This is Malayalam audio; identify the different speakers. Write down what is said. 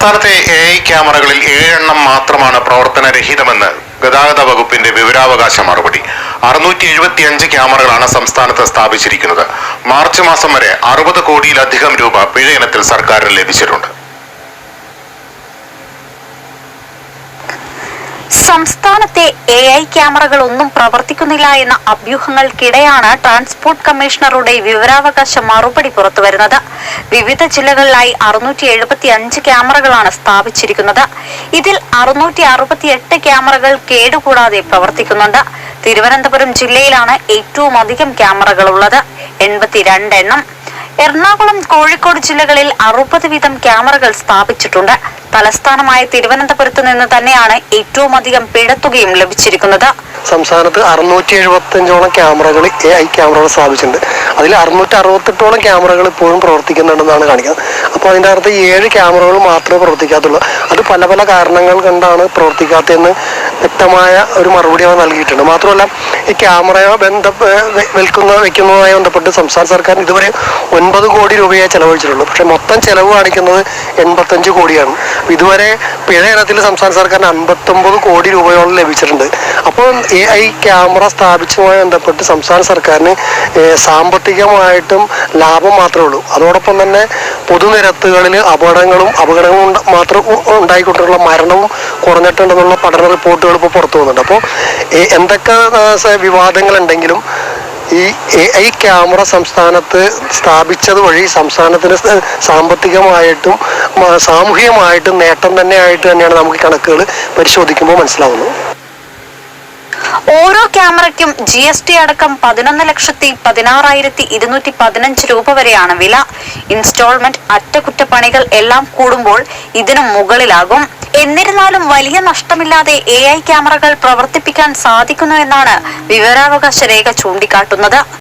Speaker 1: സംസ്ഥാനത്തെ എ ഐ ക്യാമറകളിൽ ഏഴെണ്ണം മാത്രമാണ് പ്രവർത്തനരഹിതമെന്ന് ഗതാഗത വകുപ്പിന്റെ വിവരാവകാശ മറുപടി. അറുന്നൂറ്റി എഴുപത്തി അഞ്ച് ക്യാമറകളാണ് സംസ്ഥാനത്ത് സ്ഥാപിച്ചിരിക്കുന്നത്. മാർച്ച് മാസം വരെ അറുപത് കോടിയിലധികം രൂപ പിഴ ഇനത്തിൽ സർക്കാരിന് ലഭിച്ചിട്ടുണ്ട്.
Speaker 2: സംസ്ഥാനത്തെ എ ഐ ക്യാമറകൾ ഒന്നും പ്രവർത്തിക്കുന്നില്ല എന്ന അഭ്യൂഹങ്ങൾക്കിടെയാണ് ട്രാൻസ്പോർട്ട് കമ്മീഷണറുടെ വിവരാവകാശ മറുപടി പുറത്തുവരുന്നത്. വിവിധ ജില്ലകളിലായി അറുന്നൂറ്റി എഴുപത്തി അഞ്ച് ക്യാമറകളാണ് സ്ഥാപിച്ചിരിക്കുന്നത്. ഇതിൽ അറുന്നൂറ്റി അറുപത്തി എട്ട് ക്യാമറകൾ കേടുകൂടാതെ പ്രവർത്തിക്കുന്നുണ്ട്. തിരുവനന്തപുരം ജില്ലയിലാണ് ഏറ്റവും അധികം ക്യാമറകൾ ഉള്ളത് എൺപത്തിരണ്ട് എണ്ണം എറണാകുളം കോഴിക്കോട് ജില്ലകളിൽ അറുപത് വീതം ക്യാമറകൾ സ്ഥാപിച്ചിട്ടുണ്ട്. തലസ്ഥാനമായ തിരുവനന്തപുരത്ത് നിന്ന് തന്നെയാണ് ഏറ്റവും അധികം പിഴത്തുകയും ലഭിച്ചിരിക്കുന്നത്.
Speaker 3: സംസ്ഥാനത്ത് അറുന്നൂറ്റി എഴുപത്തി അഞ്ചോളം ക്യാമറകൾ എ ഐ ക്യാമറകൾ സ്ഥാപിച്ചിട്ടുണ്ട്. അതിൽ അറുന്നൂറ്റി അറുപത്തെട്ടോളം ക്യാമറകൾ ഇപ്പോഴും പ്രവർത്തിക്കുന്നുണ്ടെന്നാണ് കാണിക്കുന്നത്. അപ്പോൾ അതിന്റെ അകത്ത് ഏഴ് ക്യാമറകൾ മാത്രമേ പ്രവർത്തിക്കാത്തുള്ളൂ. അത് പല പല കാരണങ്ങൾ കൊണ്ടാണ് പ്രവർത്തിക്കാത്തതെന്ന് വ്യക്തമായ ഒരു മറുപടി അവർ നൽകിയിട്ടുണ്ട്. മാത്രമല്ല ഈ ക്യാമറയോ ബന്ധ വിൽക്കുന്ന വെക്കുന്നതുമായി ബന്ധപ്പെട്ട് സംസ്ഥാന സർക്കാർ ഇതുവരെ ഒൻപത് കോടി രൂപയെ ചെലവഴിച്ചിട്ടുള്ളൂ. പക്ഷെ മൊത്തം ചെലവ് കാണിക്കുന്നത് എൺപത്തഞ്ച് കോടിയാണ്. ഇതുവരെ പിഴ ഇനത്തിൽ സംസ്ഥാന സർക്കാരിന് അൻപത്തൊമ്പത് കോടി രൂപയോളം ലഭിച്ചിട്ടുണ്ട്. അപ്പോൾ എ ഐ ക്യാമറ സ്ഥാപിച്ചതുമായി ബന്ധപ്പെട്ട് സംസ്ഥാന സർക്കാരിന് സാമ്പത്തികമായിട്ടും ലാഭം മാത്രമേ ഉള്ളൂ. അതോടൊപ്പം തന്നെ പൊതുനിരത്തുകളിൽ അപകടങ്ങളും അപകടങ്ങളും മാത്രം ഉണ്ടായിക്കൊണ്ടുള്ള മരണവും കുറഞ്ഞിട്ടുണ്ടെന്നുള്ള പഠന റിപ്പോർട്ടുകൾ ഇപ്പോൾ പുറത്തു വന്നിട്ടുണ്ട്. അപ്പോൾ എന്തൊക്കെ വിവാദങ്ങൾ ഉണ്ടെങ്കിലും ഈ എ ഐ ക്യാമറ സംസ്ഥാനത്ത് സ്ഥാപിച്ചത് വഴി സംസ്ഥാനത്തിന് സാമ്പത്തികമായിട്ടും സാമൂഹികമായിട്ടും നേട്ടം തന്നെയായിട്ട് തന്നെയാണ് നമുക്ക് കണക്കുകൾ പരിശോധിക്കുമ്പോൾ മനസ്സിലാവുന്നത്.
Speaker 2: ഓരോ ക്യാമറയ്ക്കും ജി എസ് ടി അടക്കം പതിനൊന്ന് ലക്ഷത്തി പതിനാറായിരത്തി ഇരുന്നൂറ്റി പതിനഞ്ച് രൂപ വരെയാണ് വില. ഇൻസ്റ്റാൾമെന്റ് അറ്റകുറ്റപ്പണികൾ എല്ലാം കൂടുമ്പോൾ ഇതിനു മുകളിലാകും. എന്നിരുന്നാലും വലിയ നഷ്ടമില്ലാതെ എ ഐ ക്യാമറകൾ പ്രവർത്തിപ്പിക്കാൻ സാധിക്കുന്നു എന്നാണ് വിവരാവകാശ രേഖ ചൂണ്ടിക്കാട്ടുന്നത്.